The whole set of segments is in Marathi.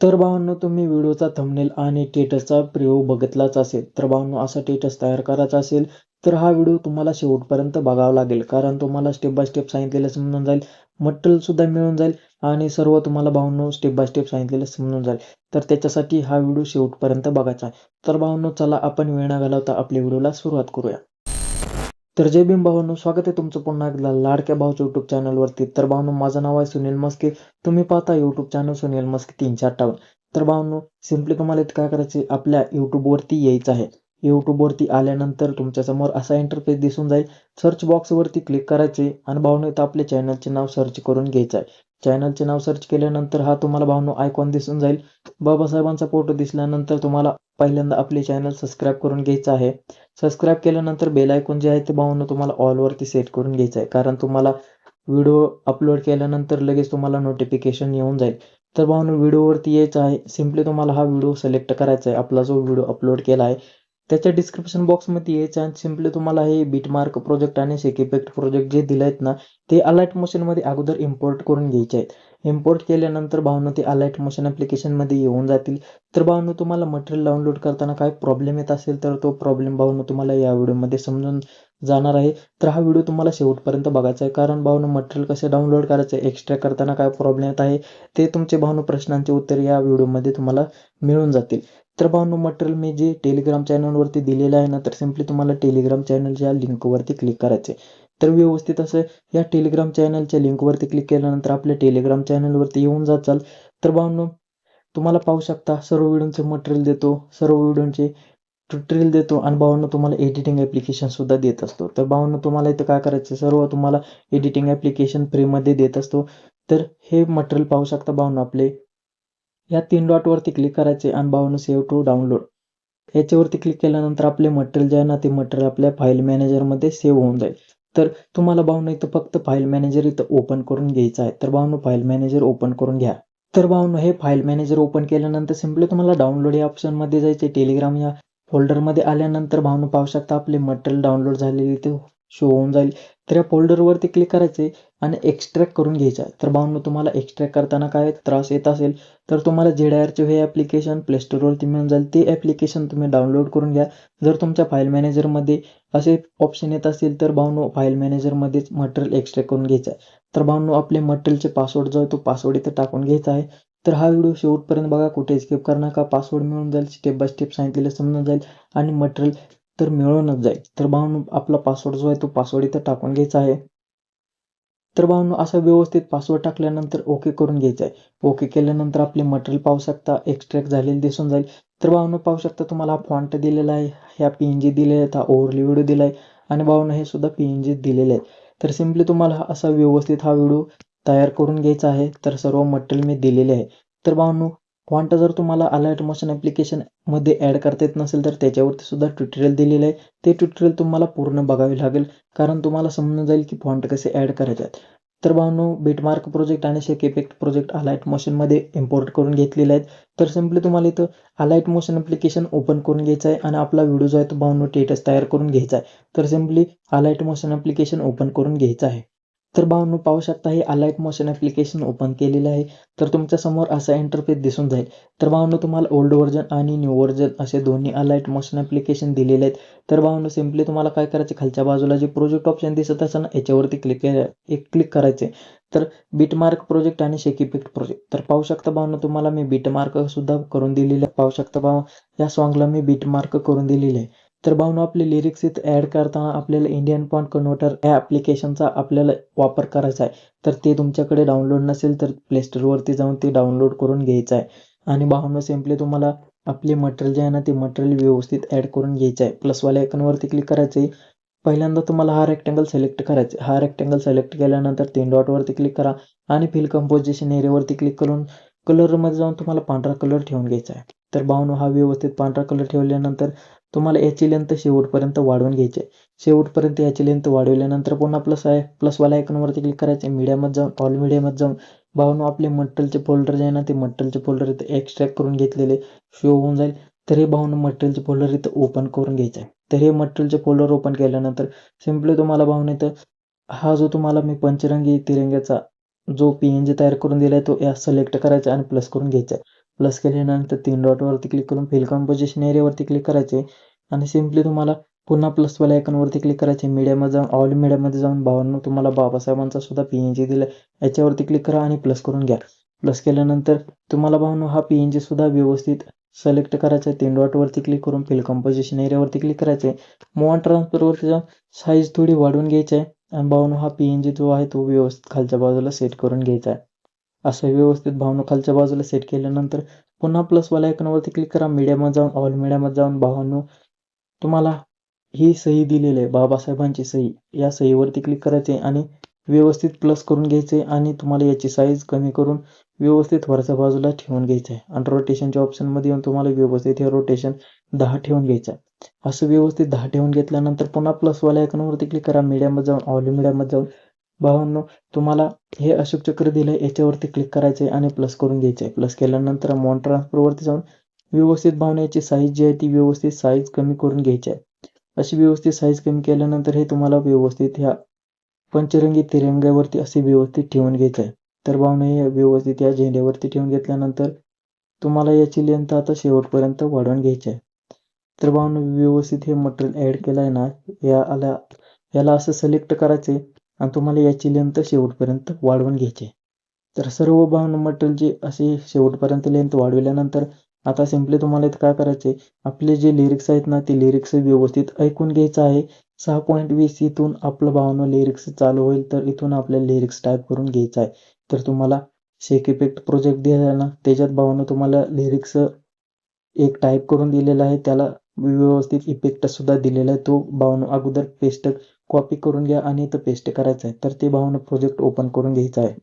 तर भावांनो तुम्ही व्हिडिओचा थंबनेल आणि टेटसचा प्रयोग बघितलाच असेल तर भावांनो असा टेटस तयार करायचा असेल तर हा व्हिडिओ तुम्हाला शेवटपर्यंत बघावा लागेल कारण तुम्हाला स्टेप बाय स्टेप सांगितलेलं समजून जाईल मटेरियल सुद्धा मिळून जाईल आणि सर्व तुम्हाला भावांनो स्टेप बाय स्टेप सांगितलेलं समजून जाईल. तर त्याच्यासाठी हा व्हिडिओ शेवटपर्यंत बघायचा आहे. तर भावांनो चला आपण वेळ न घालवता आपल्या व्हिडिओला सुरुवात करूया. तर जय भीम भावांनो स्वागत आहे तुमचं पुन्हा एकदा लाडक्या भाऊच्या युट्यूब चॅनलवरती तर भावनो माझं नाव आहे सुनील मस्के. तुम्ही पाहता युट्यूब चॅनल सुनील मस्के तीनशे अठ्ठावन्न तर भावनो सिम्पली तुम्हाला इथं काय करायचं आपल्या यूट्यूबवरती यायचं आहे. यूट्यूबवरती आल्यानंतर तुमच्यासमोर असा इंटरफेस दिसून जाईल. सर्च बॉक्सवरती क्लिक करायचे आणि भावनो इथं आपल्या चॅनलचे नाव सर्च करून घ्यायचं आहे. चॅनलचे नाव सर्च केल्यानंतर हा तुम्हाला भावनो आयकॉन दिसून जाईल. बाबासाहेबांचा फोटो दिसल्यानंतर तुम्हाला पहिल्यांदा आपले चॅनल सबस्क्राईब करून घ्यायचं आहे. सबस्क्राईब केल्यानंतर बेल आयकॉन जे आहे ते भावनो तुम्हाला ऑलवरती सेट करून घ्यायचं आहे. कारण तुम्हाला व्हिडिओ अपलोड केल्यानंतर लगेच तुम्हाला नोटिफिकेशन येऊन जाईल. तर भावनो व्हिडिओवरती यायचं आहे. सिम्पली तुम्हाला हा व्हिडिओ सिलेक्ट करायचा आहे. आपला जो व्हिडिओ अपलोड केला आहे त्याच्या डिस्क्रिप्शन बॉक्समध्ये यायचं आणि सिम्पली तुम्हाला हे बीटमार्क प्रोजेक्ट आणि सेकिपेक्ट प्रोजेक्ट जे दिले आहेत ना ते अलाइट मोशनमध्ये अगोदर इम्पोर्ट करून घ्यायचे आहेत. इम्पोर्ट केल्यानंतर भावनं ते अलाईट मोशन ॲप्लिकेशनमध्ये येऊन जातील. तर भावनं तुम्हाला मटेरियल डाउनलोड करताना काय प्रॉब्लेम येत असेल तर तो प्रॉब्लेम भावनं तुम्हाला या व्हिडिओमध्ये समजून जाणार आहे. तर हा व्हिडिओ तुम्हाला शेवटपर्यंत बघायचा आहे. कारण भावनं मटेरियल कसे डाउनलोड करायचं आहे एक्स्ट्रा करताना काय प्रॉब्लेम येत आहे ते तुमचे भावनं प्रश्नांचे उत्तर या व्हिडिओमध्ये तुम्हाला मिळून जातील. तर भावनो मटेरियल मी जे टेलिग्राम चॅनलवरती दिलेलं आहे ना तर सिम्पली तुम्हाला टेलिग्राम चॅनलच्या लिंकवरती क्लिक करायचे तर व्यवस्थित असं या टेलिग्राम चॅनलच्या लिंकवरती क्लिक केल्यानंतर आपल्या टेलिग्राम चॅनलवरती येऊन जाचाल. तर भावनो तुम्हाला पाहू शकता सर्व व्हिडिओंचे मटेरियल देतो सर्व व्हिडिओंचे ट्युटोरियल देतो आणि भावांनो तुम्हाला एडिटिंग ॲप्लिकेशनसुद्धा देत असतो. तर भावांनो तुम्हाला इथं काय करायचं सर्व तुम्हाला एडिटिंग ॲप्लिकेशन फ्रीमध्ये देत असतो. तर हे मटेरियल पाहू शकता भावनो आपले. या तीन डॉटवरती क्लिक करायचे आणि भावनो सेव्ह टू डाउनलोड याच्यावरती क्लिक केल्यानंतर आपले मटेरियल जे आहे ना ते मटेरियल आपल्या फाईल मॅनेजरमध्ये सेव्ह होऊन जाईल. तर तुम्हाला भावनो इथं फक्त फाईल मॅनेजर इथं ओपन करून घ्यायचं आहे. तर भावनो फाईल मॅनेजर ओपन करून घ्या. तर भावनो हे फाईल मॅनेजर ओपन केल्यानंतर सिम्पली तुम्हाला डाउनलोड या ऑप्शनमध्ये जायचे टेलिग्राम या फोल्डरमध्ये आल्यानंतर भावनो पाहू शकता. आपले मटेरियल डाउनलोड झालेले ते शो होऊन जाईल. तर या फोल्डरवरती क्लिक करायचे आणि एक्स्ट्रॅक्ट करून घ्यायचा. आहे तर भावनो तुम्हाला एक्स्ट्रॅक्ट करताना काय त्रास येत असेल तर तुम्हाला जेडआरचे हे ॲप्लिकेशन प्लेस्टोरवरती मिळून जाईल. ते ॲप्लिकेशन तुम्ही डाउनलोड करून घ्या. जर तुमच्या फाईल मॅनेजरमध्ये असे ऑप्शन येत असतील तर भावनो फाईल मॅनेजरमध्येच मटेरियल एक्स्ट्रॅक्ट करून घ्यायचं. आहे तर भावनो आपले मटेरियलचे पासवर्ड जो आहे तो पासवर्ड इथं टाकून घ्यायचा आहे. तर हा व्हिडिओ शेवटपर्यंत बघा. कुठे स्किप करू नका पासवर्ड मिळून जाईल. स्टेप बाय स्टेप सांगितलेलं समजून जाईल. आणि मटेरियल तर मिळूनच जाईल. तर भावनो आपला पासवर्ड जो आहे तो पासवर्ड इथं टाकून घ्यायचा आहे. तर भावनो असा व्यवस्थित पासवर्ड टाकल्यानंतर ओके करून घ्यायचं आहे. ओके केल्यानंतर आपले मटेरियल पाहू शकता एक्स्ट्रॅक्ट झालेलं दिसून जाईल. तर भावनो पाहू शकता तुम्हाला हा फॉन्ट दिलेला आहे. ह्या पी एन जी दिलेला आहेत हा ओव्हरली व्हिडिओ दिला आहे आणि भावनो हे सुद्धा पी एन जी दिलेले आहे तर सिम्पली तुम्हाला असा व्यवस्थित हा व्हिडिओ तयार करून घ्यायचा आहे. तर सर्व मटेरियल मी दिलेले आहे. तर भावनो फॉन्ट जर तुम्हाला अलर्ट मोशन ॲप्लिकेशनमध्ये ॲड करता येत नसेल तर त्याच्यावरती सुद्धा ट्युटोरियल दिलेलं आहे. ते ट्युटोरियल तुम्हाला पूर्ण बघावे लागेल कारण तुम्हाला समजून जाईल की फॉन्ट कसे ॲड करायचे. आहेत तर भावनो बीटमार्क प्रोजेक्ट आणि शेक इफेक्ट प्रोजेक्ट अलाईट मोशनमध्ये इम्पोर्ट करून घेतलेले आहेत. तर सिम्पली तुम्हाला इथं अलाईट मोशन ॲप्लिकेशन ओपन करून घ्यायचं आहे आणि आपला व्हिडिओ जो आहे तो भावनो टेटस तयार करून घ्यायचा आहे. तर simply Alight motion application open करून घ्यायचं आहे. तर भावनो पाहू शकता हे अलाईट मोशन ॲप्लिकेशन ओपन केलेलं आहे. तर तुमच्यासमोर असा इंटरफेस दिसून जाईल. तर भावनो तुम्हाला ओल्ड व्हर्जन आणि न्यू व्हर्जन असे दोन्ही अलाईट मोशन ॲप्लिकेशन दिलेले आहेत. तर भावनो सिम्पली तुम्हाला काय करायचे? खालच्या बाजूला जे प्रोजेक्ट ऑप्शन दिसत असं ना याच्यावरती क्लिक एक क्लिक करायचे तर बीटमार्क प्रोजेक्ट आणि शेकीपिक्ट प्रोजेक्ट तर पाहू शकता भावनो तुम्हाला मी बीटमार्क सुद्धा करून दिलेले आहे. पाहू शकता भाव या सॉंगला मी बीटमार्क करून दिलेले आहे. तर भावनो आपले लिरिक्स इथं ॲड करताना आपल्याला इंडियन पॉईंट कन्व्हर्टर या ॲप्लिकेशनचा आपल्याला वापर करायचा आहे. तर ते तुमच्याकडे डाउनलोड नसेल तर प्लेस्टोरवरती जाऊन ते डाउनलोड करून घ्यायचं आहे. आणि भावनो सिम्पली तुम्हाला आपले मटेरियल जे आहे ना ते मटेरियल व्यवस्थित ॲड करून घ्यायचं आहे. प्लसवाल्या आयकॉनवरती क्लिक करायचं आहे पहिल्यांदा तुम्हाला हा रेक्टँगल सिलेक्ट करायचा हा रेक्टँगल सिलेक्ट केल्यानंतर तीन डॉटवरती क्लिक करा आणि फिल कंपोजिशन एरियावरती क्लिक करून कलरमध्ये जाऊन तुम्हाला पांढरा कलर ठेवून घ्यायचा आहे. तर भावनो हा व्यवस्थित पांढरा कलर ठेवल्यानंतर तुम्हाला याची लेंथ शेवटपर्यंत वाढवून घ्यायची आहे. शेवटपर्यंत याची लेंथ वाढवल्यानंतर पुन्हा प्लस आहे प्लसवाल्या आयकॉनवरती क्लिक करायचे मीडियामध्ये जाऊन ऑल मीडियामध्ये जाऊन भावनो आपले मटेरियलचे फोल्डर जे आहे ना ते मटेरियलचे फोल्डर इथं एक्स्ट्रॅक्ट करून घेतलेले शो होऊन जाईल. तर हे भावनं मटेरियलचे फोल्डर इथं ओपन करून घ्यायचं आहे. तर हे मटेरियलचे फोल्डर ओपन केल्यानंतर सिम्पली तुम्हाला भावनो इथं हा जो तुम्हाला मी पंचरंगी तिरंग्याचा जो पी एन जी तयार करून दिला आहे तो या सिलेक्ट करायचा आणि प्लस करून घ्यायचा आहे. प्लस केल्यानंतर तीन डॉटवरती क्लिक करून फिल कॉम्पोजिशन एरियावरती क्लिक करायचे आणि सिम्पली तुम्हाला पुन्हा प्लसवाल्या आयकॉनवरती क्लिक करायचे. मीडियामध्ये जाऊन ऑल मीडियामध्ये जाऊन भावांना तुम्हाला बाबासाहेबांचा सुद्धा पी एन जी दिला याच्यावरती क्लिक करा आणि प्लस करून घ्या. प्लस केल्यानंतर तुम्हाला भावांनो हा पी एन जी सुद्धा व्यवस्थित सिलेक्ट करायचा आहे. तीन डॉटवरती क्लिक करून फिल कंपोजिशन एरियावरती क्लिक करायचे मोअन ट्रान्सफरवरती जाऊन साईज थोडी वाढवून घ्यायची आहे. आणि भावनो हा पी एन जी जो आहे तो व्यवस्थित खालच्या बाजूला सेट करून घ्यायचा आहे. असं व्यवस्थित भावनो खालच्या बाजूला सेट केल्यानंतर पुन्हा प्लसवाल्या आयकॉनवरती क्लिक करा. मीडियामध्ये जाऊन ऑल मीडियामध्ये जाऊन भावनो तुम्हाला ही सही दिलेली आहे बाबासाहेबांची सही. या सहीवरती क्लिक करायचे आणि व्यवस्थित प्लस करून घ्यायचे आणि तुम्हाला याची साईज कमी करून व्यवस्थित वरच्या बाजूला ठेवून घ्यायचं आहे. आणि रोटेशनच्या ऑप्शनमध्ये येऊन तुम्हाला व्यवस्थित हे रोटेशन दहा ठेवून घ्यायचं आहे. असं व्यवस्थित दहा ठेवून घेतल्यानंतर पुन्हा प्लसवाल्या आयकॉनवरती क्लिक करा. मीडियामध्ये जाऊन ऑल मीडियामध्ये जाऊन. भावांनो तुम्हाला हे अशोक चक्र दिलं याच्यावरती क्लिक करायचं आहे आणि प्लस करून घ्यायचं आहे प्लस केल्यानंतर मॉन ट्रान्सफरवरती जाऊन व्यवस्थित भावण्याची साईज जी आहे ती व्यवस्थित साईज कमी करून घ्यायची आहे. अशी व्यवस्थित साईज कमी केल्यानंतर हे तुम्हाला व्यवस्थित ह्या पंचरंगी तिरंग्यावरती असे व्यवस्थित ठेवून घ्यायचं आहे. तर भावना हे व्यवस्थित या झेंड्यावरती ठेवून घेतल्यानंतर तुम्हाला याची लेंथ आता शेवटपर्यंत वाढवून घ्यायची आहे. तर भावना व्यवस्थित हे मटेरियल ॲड केलं आहे ना या आला याला असं सिलेक्ट करायचे आणि तुम्हाला याची लेंथ शेवटपर्यंत वाढवून घ्यायची तर सर्व भावना मटेरियल जे असे शेवटपर्यंत लेंथ वाढविल्यानंतर आता सिम्पली तुम्हाला इथं काय करायचे आपले जे लिरिक्स आहेत ना ते लिरिक्स व्यवस्थित ऐकून घ्यायचं आहे. सहा पॉईंट वीस इथून आपलं भावना लिरिक्स चालू होईल तर इथून आपल्याला लिरिक्स टाईप करून घ्यायचं आहे. तर तुम्हाला शेक इफेक्ट प्रोजेक्ट दिला ना त्याच्यात भावनं तुम्हाला लिरिक्स एक टाईप करून दिलेला आहे. त्याला व्यवस्थित इफेक्ट सुद्धा दिलेला आहे. तो भावनं अगोदर पेस्ट कॉपी करून घ्या आणि इथं पेस्ट करायचं आहे. तर ते भावना प्रोजेक्ट ओपन करून घ्यायचं आहे.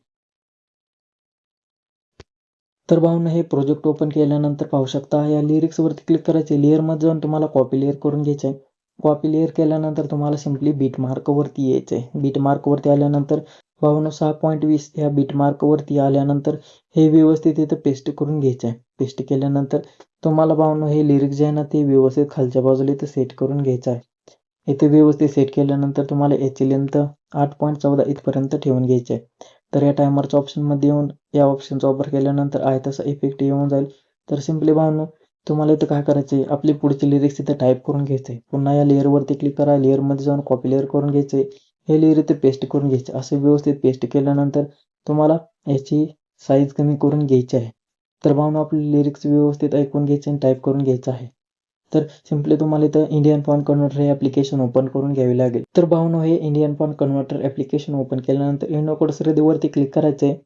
तर भावना हे प्रोजेक्ट ओपन केल्यानंतर पाहू शकता या लिरिक्सवरती क्लिक करायचे. लेअरमध्ये जाऊन तुम्हाला कॉपी लेअर करून घ्यायचं आहे कॉपी लेअर केल्यानंतर तुम्हाला सिम्पली बीट मार्कवरती यायचं आहे बीट मार्कवरती आल्यानंतर भावना सहा पॉईंट वीस या बीट मार्कवरती आल्यानंतर हे व्यवस्थित इथं पेस्ट करून घ्यायचं आहे पेस्ट केल्यानंतर तुम्हाला भावना हे लिरिक्स जे आहे ना ते व्यवस्थित खालच्या बाजूला इथं सेट करून घ्यायचं आहे इथे व्यवस्थित सेट केल्यानंतर तुम्हाला याची लेंथ आठ पॉईंट चौदा इथपर्यंत ठेवून घ्यायचे आहे तर या टायमरच्या ऑप्शनमध्ये येऊन या ऑप्शनचा वापर केल्यानंतर आहे तसा इफेक्ट येऊन जाईल. तर सिम्पली भावनो तुम्हाला इथं काय करायचं आहे आपली पुढची लिरिक्स इथं टाईप करून घ्यायचं आहे पुन्हा या लेअरवरती क्लिक करा. लेअरमध्ये जाऊन कॉपी लेअर करून घ्यायचं आहे हे लेअर इथे पेस्ट करून घ्यायचे. असं व्यवस्थित पेस्ट केल्यानंतर तुम्हाला याची साईज कमी करून घ्यायची आहे. तर भावनो आपले लिरिक्स व्यवस्थित ऐकून घ्यायचे आणि टाईप करून घ्यायचं आहे. तर सिम्पली तुम्हाला इथं इंडियन फॉन्ट कन्व्हर्टर हे ॲप्लिकेशन ओपन करून घ्यावी लागेल. तर भावनो हे Indian font converter application open केल्यानंतर इनोकोड सुरेदेवरती क्लिक करायचं आहे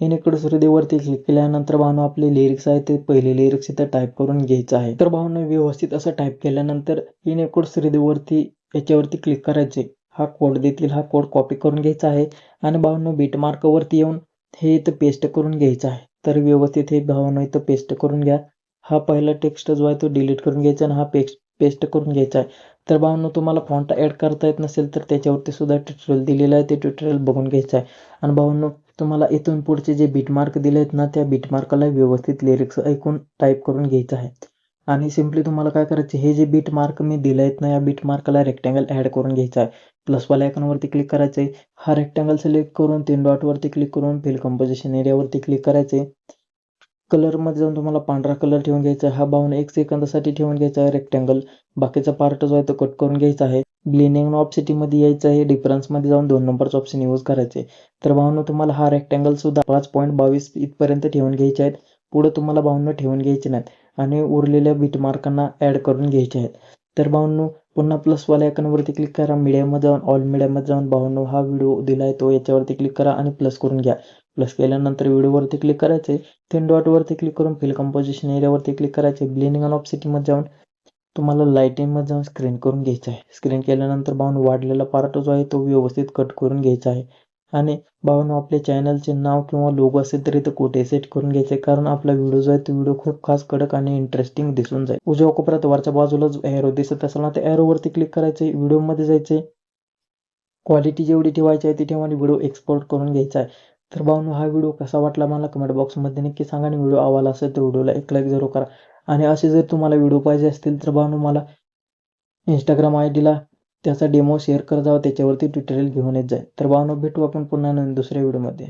इनोकोड सुरेदेवरती क्लिक केल्यानंतर भावनो आपले लिरिक्स आहे ते पहिले लिरिक्स इथं टाईप करून घ्यायचं आहे. तर भावनो व्यवस्थित असं टाईप केल्यानंतर इनोकोड सुरेदेवरती याच्यावरती क्लिक करायचे हा कोड देतील हा कोड कॉपी करून घ्यायचा आहे. आणि भावनो बीट मार्कवरती येऊन हे इथं पेस्ट करून घ्यायचं आहे. तर व्यवस्थित हे भावनो इथं पेस्ट करून घ्या. हा पहिला टेक्स्ट जो आहे तो डिलीट करून घ्यायचा आणि हा पेस्ट पेस्ट करून घ्यायचा आहे. तर बाबांनो तुम्हाला फॉन्ट ॲड करता येत नसेल तर त्याच्यावरती सुद्धा ट्युटोरियल दिलेलं आहे. ते ट्युटोरियल बघून घ्यायचं आहे. आणि बाबांनो तुम्हाला इथून पुढचे जे बीटमार्क दिले आहेत ना त्या बीटमार्काला व्यवस्थित लिरिक्स ऐकून टाईप करून घ्यायचं आहे. आणि सिम्पली तुम्हाला काय करायचं हे जे बीट मार्क मी दिले आहेत ना या बीट मार्काला रेक्टँगल ॲड करून घ्यायचा आहे. प्लसवाल्या आयकॉनवरती क्लिक करायचं आहे. हा रेक्टँगल सिलेक्ट करून तीन डॉटवरती क्लिक करून फिल कंपोजिशन एरियावरती क्लिक करायचं आहे. कलरमध्ये जाऊन तुम्हाला पांढरा कलर ठेवून घ्यायचा हा बाहून एक सेकंदासाठी ठेवून घ्यायचा आहे. रेक्टँगल. बाकीचा पार्ट जो आहे तो कट करून घ्यायचा आहे. ब्लिनिंग ऑप्सिटीमध्ये यायचं आहे. डिफरन्समध्ये जाऊन दोन नंबरचं ऑप्शन यूज करायचे. तर भावना तुम्हाला हा रेक्टँगल सुद्धा पाच पॉईंट बावीस इथपर्यंत ठेवून घ्यायचे आहेत. पुढे तुम्हाला भावना ठेवून घ्यायचे नाहीत. आणि उरलेल्या बीट मार्कांना ॲड करून घ्यायचे आहेत. तर भावनो पुन्हा प्लसवाल्या आयकॉनवरती क्लिक करा. मीडियामध्ये जाऊन ऑल मीडियामध्ये जाऊन भावनो हा व्हिडिओ दिला आहे तो याच्यावरती क्लिक करा आणि प्लस करून घ्या. प्लस केल्यानंतर व्हिडिओवरती क्लिक करायचे तीन डॉटवरती क्लिक करून फिल कंपोजिशन एरियावरती क्लिक करायचे ब्लिनिंग ऑन ऑप्सिटीमध्ये जाऊन तुम्हाला लाईटिंगमध्ये जाऊन स्क्रीन करून घ्यायचं आहे. स्क्रीन केल्यानंतर भावनो वाढलेला पार्ट जो आहे तो व्यवस्थित कट करून घ्यायचा आहे. आणि भावनो आपल्या चॅनलचे नाव किंवा लोगो असेल तर इथं कुठे सेट करून घ्यायचे कारण आपला व्हिडिओ जो आहे तो व्हिडिओ खूप खास कडक आणि इंटरेस्टिंग दिसून जाईल. उजव्या कोपऱ्यात वरच्या बाजूला जो एरो दिसत असेल ना त्या एरोवरती क्लिक करायचे व्हिडिओमध्ये जायचे क्वालिटी जेवढी ठेवायची आहे ती ठेवा आणि व्हिडिओ एक्सपोर्ट करून घ्यायचा आहे. तर भावनो हा व्हिडिओ कसा वाटला मला कमेंट बॉक्समध्ये नक्की सांगा आणि व्हिडिओ आवडला असेल तर व्हिडिओला एक लाईक जरूर करा. आणि असे जर तुम्हाला व्हिडिओ पाहिजे असतील तर भावनो मला इंस्टाग्राम आय डीला त्याचा डेमो शेअर करत जावा त्याच्यावरती ट्युटोरियल घेऊन येत जाईल तर भावनो भेटू आपण पुन्हा नवीन दुसऱ्या व्हिडिओमध्ये